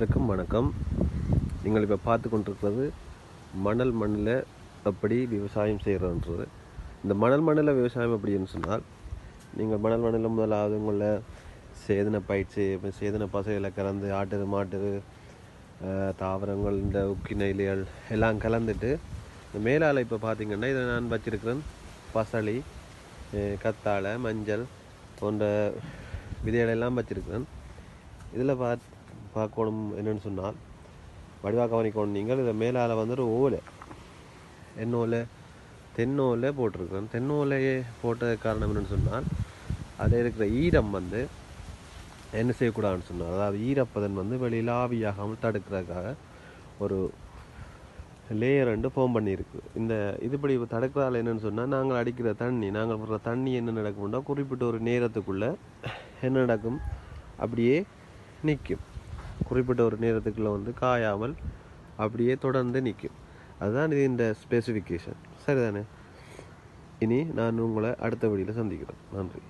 வணக்கம் வணக்கம். நீங்கள் இப்போ பார்த்து கொண்டிருக்கிறது மணல் மண்ணில் எப்படி விவசாயம் செய்கிறோன்றது இந்த மணல் மண்ணில் விவசாயம் எப்படின்னு சொன்னால் நீங்கள் மணல் மண்ணில் முதலாவது உங்களை சேதன பயிற்சி சேதன பசைகளை கலந்து ஆட்டு மாட்டு தாவரங்கள் இந்த உக்கின இலைகள் எல்லாம் கலந்துட்டு இந்த மேலால் இப்போ பார்த்தீங்கன்னா இதை நான் வச்சிருக்கிறேன். பசளி கத்தாழை மஞ்சள் போன்ற விதைகளெல்லாம் வச்சிருக்கிறேன். இதில் பார்த்து பார்க்கணும் என்னென்னு சொன்னால் வடிவாக கவனிக்கணும் நீங்கள் இதை மேலால் வந்து ஒரு ஓலை என்ன ஓலை தென்னோலை தென் தென்னோலையே போட்ட காரணம் என்னென்னு சொன்னால் அதில் இருக்கிற ஈரம் வந்து என்ன செய்யக்கூடாதுன்னு சொன்னால் அதாவது ஈரப்பதன் வந்து வெளியில் ஆவியாகாமல் தடுக்கிறதுக்காக ஒரு லேயர் ரெண்டு ஃபார்ம் பண்ணியிருக்கு. இந்த இதுபடி தடுக்கிறதால என்னென்னு சொன்னால் நாங்கள் அடிக்கிற தண்ணி நாங்கள் போடுற தண்ணி என்ன நடக்கும்னா குறிப்பிட்ட ஒரு நேரத்துக்குள்ளே என்ன நடக்கும்? அப்படியே நிற்கும். குறிப்பிட்ட ஒரு நேரத்துக்குள்ளே வந்து காயாமல் அப்படியே தொடர்ந்து நிற்கும் அதுதான் இது இந்த ஸ்பெசிஃபிகேஷன் சரிதானே? இனி நான் உங்களை அடுத்த வீடியோவில் சந்திக்கிறேன் நன்றி.